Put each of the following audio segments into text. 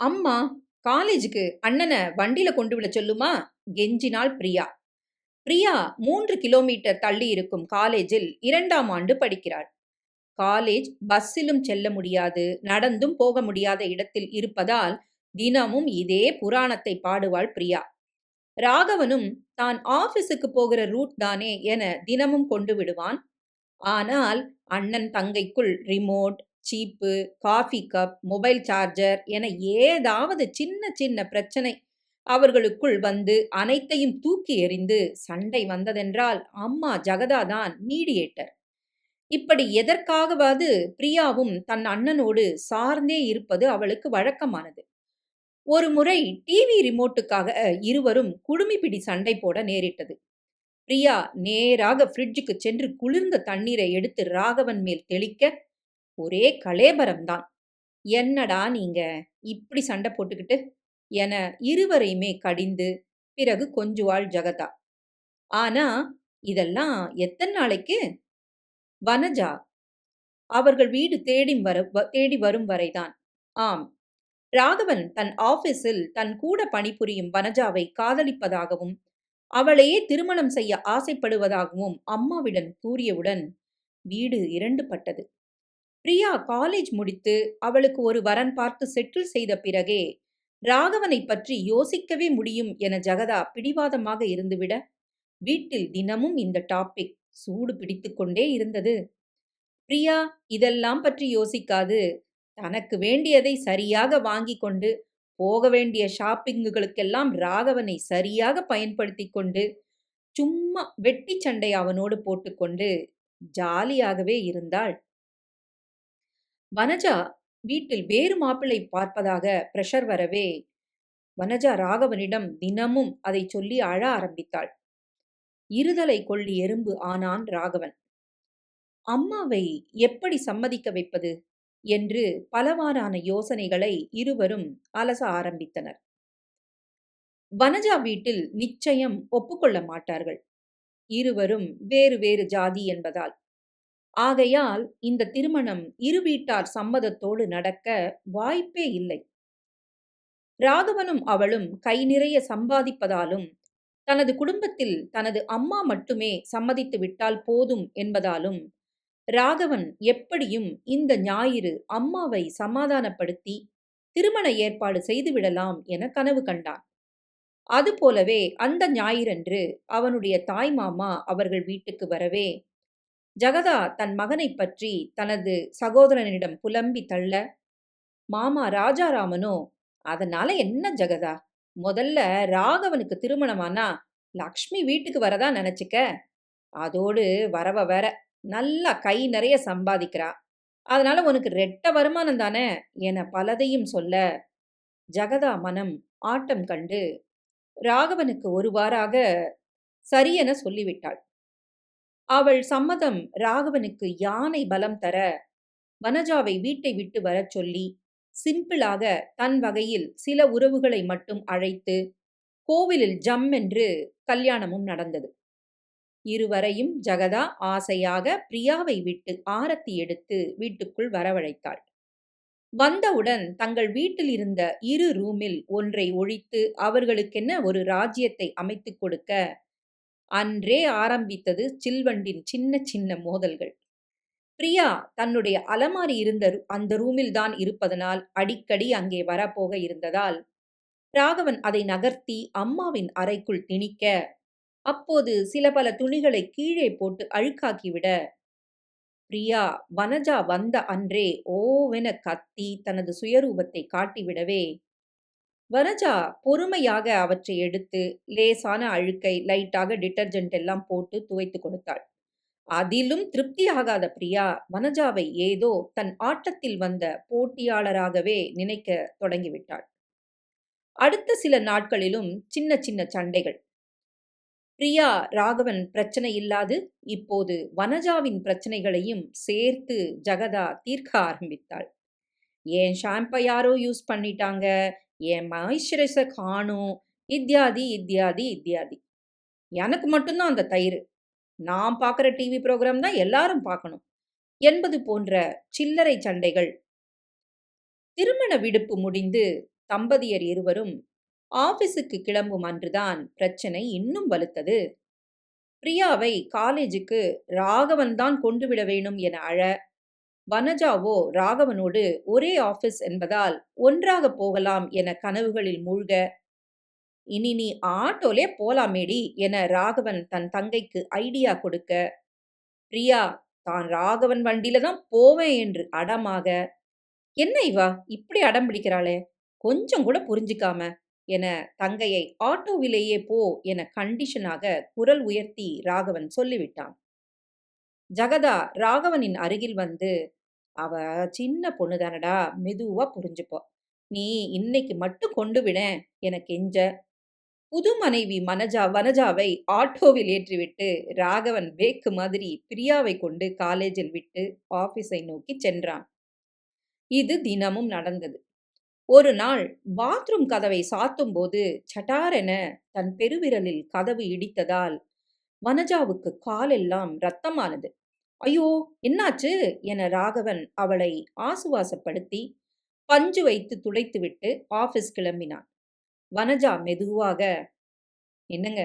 அம்மா காலேஜுக்கு அண்ணனை வண்டியில கொண்டு விட சொல்லுமா? கெஞ்சினாள் பிரியா. பிரியா மூன்று கிலோமீட்டர் தள்ளி இருக்கும் காலேஜில் இரண்டாம் ஆண்டு படிக்கிறாள். காலேஜ் பஸ்ஸிலும் செல்ல முடியாது நடந்தும் போக முடியாத இடத்தில் இருப்பதால் தினமும் இதே புராணத்தை பாடுவாள் பிரியா. ராகவனும் தான் ஆபீஸுக்கு போகிற ரூட் தானே என தினமும் கொண்டு விடுவான். ஆனால் அண்ணன் தங்கைக்குள் ரிமோட் சீப்பு காஃபி கப் மொபைல் சார்ஜர் என ஏதாவது சின்ன சின்ன பிரச்சனை அவர்களுக்குள் வந்து அனைத்தையும் தூக்கி எறிந்து சண்டை வந்ததென்றால் அம்மா ஜகதா தான் மீடியேட்டர் இப்படி எதற்காகவாது பிரியாவும் தன் அண்ணனோடு சார்ந்தே இருப்பது அவளுக்கு வழக்கமானது. ஒரு முறை டிவி ரிமோட்டுக்காக இருவரும் குடுமிப்பிடி சண்டை போட நேரிட்டது. பிரியா நேராக ஃப்ரிட்ஜுக்கு சென்று குளிர்ந்த தண்ணீரை எடுத்து ராகவன் மேல் தெளிக்க ஒரே கலேபரம்தான். என்னடா நீங்க இப்படி சண்டை போட்டுக்கிட்டு? என இருவரையுமே கடிந்து பிறகு கொஞ்சுவாள் ஜகதா. ஆனா இதெல்லாம் எத்தனை நாளைக்கு? வனஜா அவர்கள் வீடு தேடி வர தேடி வரும் வரைதான். ஆம். ராகவன் தன் ஆபீஸில் தன் கூட பணிபுரியும் வனஜாவை காதலிப்பதாகவும் அவளையே திருமணம் செய்ய ஆசைப்படுவதாகவும் அம்மாவிடம் கூறியவுடன் வீடு இரண்டு பட்டது. பிரியா காலேஜ் முடித்து அவளுக்கு ஒரு வரன் பார்த்து செட்டில் செய்த பிறகே ராகவனை பற்றி யோசிக்கவே முடியும் என ஜகதா பிடிவாதமாக இருந்துவிட வீட்டில் தினமும் இந்த டாபிக் சூடு பிடித்து கொண்டே இருந்தது. பிரியா இதெல்லாம் பற்றி யோசிக்காது. தனக்கு வேண்டியதை சரியாக வாங்கி கொண்டு போக வேண்டிய ஷாப்பிங்குகளுக்கெல்லாம் ராகவனை சரியாக பயன்படுத்தி கொண்டு சும்மா வெட்டி சண்டை அவனோடு போட்டுக்கொண்டு ஜாலியாகவே இருந்தாள். வனஜா வீட்டில் வேறு மாப்பிள்ளை பார்ப்பதாக பிரஷர் வரவே வனஜா ராகவனிடம் தினமும் அதை சொல்லி அழ ஆரம்பித்தாள். இருதலை கொள்ளி எறும்பு ஆனான் ராகவன். அம்மாவை எப்படி சம்மதிக்க வைப்பது? என்று பலவாறான யோசனைகளை இருவரும் அலச ஆரம்பித்தனர். வனஜா வீட்டில் நிச்சயம் ஒப்புக்கொள்ள மாட்டார்கள். இருவரும் வேறு வேறு ஜாதி என்பதால் ஆகையால் இந்த திருமணம் இரு வீட்டார் சம்மதத்தோடு நடக்க வாய்ப்பே இல்லை. ராகவனும் அவளும் கை நிறைய சம்பாதிப்பதாலும் தனது குடும்பத்தில் தனது அம்மா மட்டுமே சம்மதித்து விட்டால் போதும் என்பதாலும் ராகவன் எப்படியும் இந்த ஞாயிறு அம்மாவை சமாதானப்படுத்தி திருமண ஏற்பாடு செய்துவிடலாம் என கனவு கண்டான். அதுபோலவே அந்த ஞாயிறன்று அவனுடைய தாய்மாமா அவர்கள் வீட்டுக்கு வரவே ஜகதா தன் மகனைப் பற்றி தனது சகோதரனிடம் புலம்பி தள்ள மாமா ராஜாராமனோ? அதனால என்ன ஜகதா? முதல்ல ராகவனுக்கு திருமணமானா லக்ஷ்மி வீட்டுக்கு வரதா நினைச்சுக்க? அதோடு வரவ வேற நல்லா கை நிறைய சம்பாதிக்கிறா. அதனால உனக்கு ரெட்ட வருமானம் தானே? என பலதையும் சொல்ல ஜகதா மனம் ஆட்டம் கண்டு ராகவனுக்கு ஒருவாறாக சரியென சொல்லிவிட்டாள். அவள் சம்மதம் ராகவனுக்கு யானை பலம் தர வனஜாவை வீட்டை விட்டு வரச் சொல்லி சிம்பிளாக தன் வகையில் சில உறவுகளை மட்டும் அழைத்து கோவிலில் ஜம் என்று கல்யாணமும் நடந்தது. இருவரையும் ஜகதா ஆசையாக பிரியாவை விட்டு ஆரத்தி எடுத்து வீட்டுக்குள் வரவழைத்தாள். வந்தவுடன் தங்கள் வீட்டில் இருந்த இரு ரூமில் ஒன்றை ஒழித்து அவர்களுக்கென்ன ஒரு ராஜ்யத்தை அமைத்துக் கொடுக்க அன்றே ஆரம்பித்தது சில்வண்டின் சின்ன சின்ன மோதல்கள். பிரியா தன்னுடைய அலமாரி இருந்த அந்த ரூமில் தான் இருப்பதனால் அடிக்கடி அங்கே வரப்போக இருந்ததால் ராகவன் அதை நகர்த்தி அம்மாவின் அறைக்குள் திணிக்க அப்போது சில பல துணிகளை கீழே போட்டு அழுக்காக்கிவிட பிரியா வனஜா வந்த அன்றே ஓவென கத்தி தனது சுயரூபத்தை காட்டிவிடவே வனஜா பொறுமையாக அவற்றை எடுத்து லேசான அழுக்கை லைட்டாக டிட்டர்ஜென்ட் எல்லாம் போட்டு துவைத்து கொடுத்தாள். அதிலும் திருப்தியாகாத பிரியா வனஜாவை ஏதோ தன் ஆட்டத்தில் வந்த போட்டியாளராகவே நினைக்க தொடங்கிவிட்டாள். அடுத்த சில நாட்களிலும் சின்ன சின்ன சண்டைகள். பிரியா ராகவன் பிரச்சனை இல்லாது இப்போது வனஜாவின் பிரச்சனைகளையும் சேர்த்து ஜகதா தீர்க்க ஆரம்பித்தாள். ஏன் ஷாம்பை யாரோ யூஸ் பண்ணிட்டாங்க? என் மாய்ஸ்சரைசர் காணும். இத்தியாதி இத்தியாதி இத்தியாதி. எனக்கு மட்டும்தான் அந்த தயிர். நான் பார்க்குற டிவி ப்ரோக்ராம் தான் எல்லாரும் பார்க்கணும் என்பது போன்ற சில்லறை சண்டைகள். திருமண விடுப்பு முடிந்து தம்பதியர் இருவரும் ஆபீஸுக்கு கிளம்பும் அன்றுதான் பிரச்சனை இன்னும் வலுத்தது. பிரியாவை காலேஜுக்கு ராகவன் தான் கொண்டு விட வேணும் என அழ வனஜாவோ ராகவனோடு ஒரே ஆபீஸ் என்பதால் ஒன்றாக போகலாம் என கனவுகளில் மூழ்க. இனி நீ ஆட்டோலே போலாமேடி என ராகவன் தன் தங்கைக்கு ஐடியா கொடுக்க. பிரியா தான் ராகவன் வண்டியில தான் போவேன் என்று அடமாக. என்ன இவா இப்படி அடம் பிடிக்கிறாளே? கொஞ்சம் கூட புரிஞ்சுக்காம என தங்கையை ஆட்டோவிலேயே போ என கண்டிஷனாக குரல் உயர்த்தி ராகவன் சொல்லிவிட்டான். ஜகதா ராகவனின் அருகில் வந்து அவ சின்ன பொண்ணு தானடா மெதுவா புரிஞ்சுப்போ. நீ இன்னைக்கு மட்டும் கொண்டு விட என கெஞ்ச. புது மனைவி மனஜா வனஜாவை ஆட்டோவில் ஏற்றிவிட்டு ராகவன் பேக்கு மாதிரி பிரியாவை கொண்டு காலேஜில் விட்டு ஆபீஸை நோக்கி சென்றான். இது தினமும் நடந்தது. ஒரு நாள் பாத்ரூம் கதவை சாத்தும் போது சட்டாரென தன் பெருவிரலில் கதவு இடித்ததால் வனஜாவுக்கு காலெல்லாம் ரத்தமானது. ஐயோ என்னாச்சு? என ராகவன் அவளை ஆசுவாசப்படுத்தி பஞ்சு வைத்து துடைத்துவிட்டு ஆபீஸ் கிளம்பினான். வனஜா மெதுவாக என்னங்க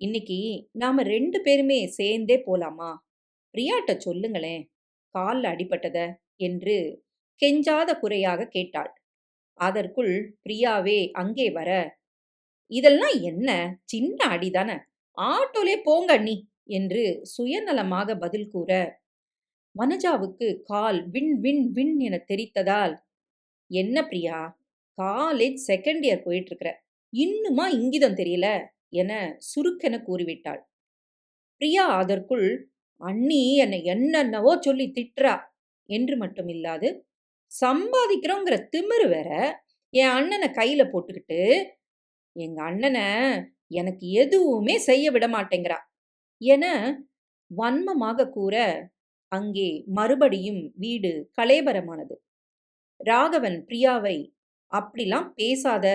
இன்னைக்கு நாம ரெண்டு பேருமே சேர்ந்தே போலாமா? பிரியாட்ட சொல்லுங்களேன் காலில் அடிபட்டத? என்று கெஞ்சாத குறையாக கேட்டாள். அதற்குள் பிரியாவே அங்கே வர. இதெல்லாம் என்ன? சின்ன அடிதானே. ஆட்டோலே போங்க அண்ணி! என்று சுயநலமாக பதில் கூற வனஜாவுக்கு கால் வின் வின் வின் என தெரித்ததால் என்ன பிரியா? காலேஜ் செகண்ட் இயர் போயிட்டு இருக்கிற இன்னுமா இங்கிதம் தெரியல என சுருக்கென கூறிவிட்டாள். பிரியா அதற்குள் அண்ணி என்னை என்னென்னவோ சொல்லி திட்டுறா என்று மட்டும் இல்லாது சம்பாதிக்கிறோங்கிற திமிரு வேற என் அண்ணனை கையில போட்டுக்கிட்டு எங்க அண்ணனை எனக்கு எதுவுமே செய்ய விட மாட்டேங்கிறா. என வன்மமாக கூற அங்கே மறுபடியும் வீடு கலேபரமானது. ராகவன் பிரியாவை அப்படிலாம் பேசாத.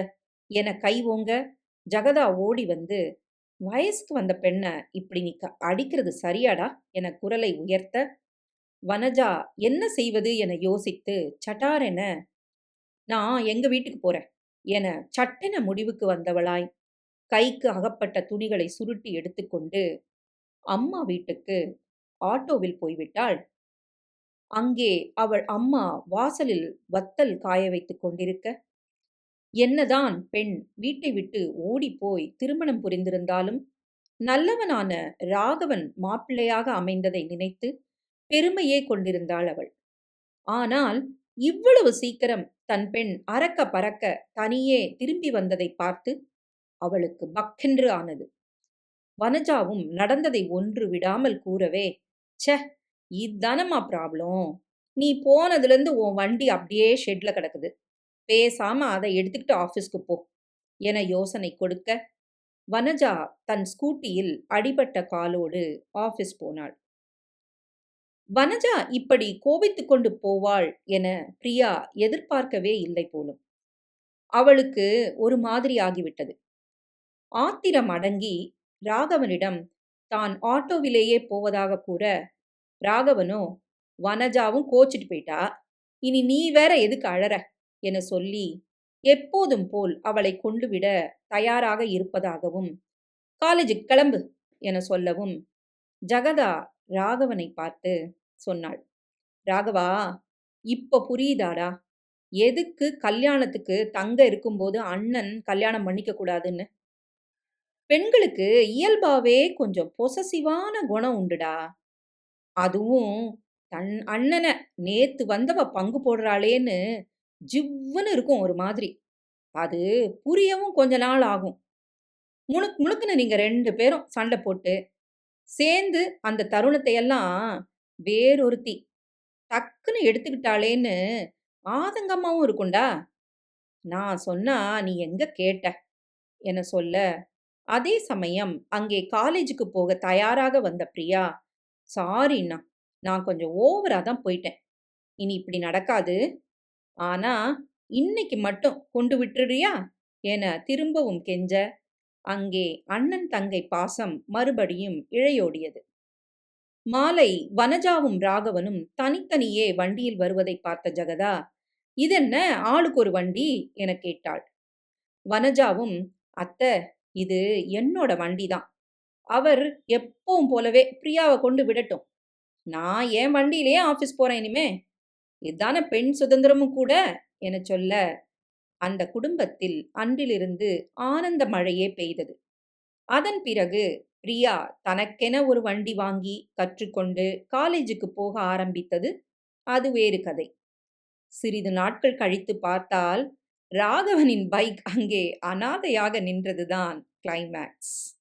என கை ஓங்க ஜகதா ஓடி வந்து வயசுக்கு வந்த பெண்ணை இப்படி நீ அடிக்கிறது சரியாடா? என குரலை உயர்த்த வனஜா என்ன செய்வது? என யோசித்து சட்டாரென நான் எங்க வீட்டுக்கு போறேன். என சட்டென முடிவுக்கு வந்தவளாய் கைக்கு அகப்பட்ட துணிகளை சுருட்டி எடுத்துக்கொண்டு அம்மா வீட்டுக்கு ஆட்டோவில் போய்விட்டாள். அங்கே அவள் அம்மா வாசலில் வத்தல் காய வைத்துக் கொண்டிருக்க என்னதான் பெண் வீட்டை விட்டு ஓடிப்போய் திருமணம் புரிந்திருந்தாலும் நல்லவனான ராகவன் மாப்பிள்ளையாக அமைந்ததை நினைத்து பெருமையே கொண்டிருந்தாள் அவள். ஆனால் இவ்வளவு சீக்கிரம் தன் பெண் அறக்க பறக்க தனியே திரும்பி வந்ததை பார்த்து அவளுக்கு பக்கென்று ஆனது. வனஜாவும் நடந்ததை ஒன்று விடாமல் கூறவே ச இதானம்மா ப்ராப்ளம் நீ போனதுலேருந்து உன் வண்டி அப்படியே ஷெட்ல கிடக்குது. பேசாம அதை எடுத்துக்கிட்டு ஆஃபீஸ்க்கு போ என யோசனை கொடுக்க வனஜா தன் ஸ்கூட்டியில் அடிபட்ட காலோடு ஆஃபீஸ் போனாள். வனஜா இப்படி கோபித்து கொண்டு போவாள் என பிரியா எதிர்பார்க்கவே இல்லை போலும். அவளுக்கு ஒரு மாதிரி ஆகிவிட்டது. ஆத்திரம் அடங்கி ராகவனிடம் தான் ஆட்டோவிலேயே போவதாக கூற ராகவனோ வனஜாவும் கோச்சிட்டு போயிட்டா இனி நீ வேற எதுக்கு அழற? என சொல்லி எப்போதும் போல் அவளை கொண்டுவிட தயாராக இருப்பதாகவும் காலேஜுக்கு கிளம்பு என சொல்லவும் ஜகதா ராகவனை பார்த்து சொன்னாள். ராகவா இப்ப புரியுதாடா? எதுக்கு கல்யாணத்துக்கு தங்க இருக்கும்போது அண்ணன் கல்யாணம் பண்ணிக்க கூடாதுன்னு? பெண்களுக்கு இயல்பாவே கொஞ்சம் பொசசிவான குணம் உண்டுடா. அதுவும் தன் அண்ணனை நேத்து வந்தவ பங்கு போடுறாளேன்னு ஜிவ்வுன்னு இருக்கும் ஒரு மாதிரி. அது புரியவும் கொஞ்ச நாள் ஆகும். முழுக் முழுக்குன்னு நீங்க ரெண்டு பேரும் சண்டை போட்டு சேர்ந்து அந்த தருணத்தை எல்லாம் வேறொருத்தி டக்குன்னு எடுத்துக்கிட்டாளேன்னு ஆதங்கமாவும் இருக்கும்டா. நான் சொன்னா நீ எங்க கேட்ட? என சொல்ல. அதே சமயம் அங்கே காலேஜுக்கு போக தயாராக வந்த பிரியா சாரிண்ணா நான் கொஞ்சம் ஓவரா தான் போயிட்டேன். இனி இப்படி நடக்காது. ஆனா இன்னைக்கு மட்டும் கொண்டு விட்டுறியா? என திரும்பவும் கெஞ்ச அங்கே அண்ணன் தங்கை பாசம் மறுபடியும் இழையோடியது. மாலை வனஜாவும் ராகவனும் தனித்தனியே வண்டியில் வருவதை பார்த்த ஜகதா இதென்ன? ஆளுக்கு ஒரு வண்டி? என கேட்டாள். வனஜாவும் அத்த இது என்னோட வண்டி தான் அவர் எப்பவும் போலவே பிரியாவை கொண்டு விடட்டும். நான் என் வண்டியிலேயே ஆஃபீஸ் போறேன் இனிமே. இதான பெண் சுதந்திரமும் கூட என சொல்ல. அந்த குடும்பத்தில் அன்றிலிருந்து ஆனந்த மழையே பெய்தது. அதன் பிறகு பிரியா தனக்கென ஒரு வண்டி வாங்கி கற்றுக்கொண்டு காலேஜுக்கு போக ஆரம்பித்தது. அது வேறு கதை. சிறிது நாட்கள் கழித்து பார்த்தால் ராகவனின் பைக் அங்கே அனாதையாக நின்றதுதான் climax.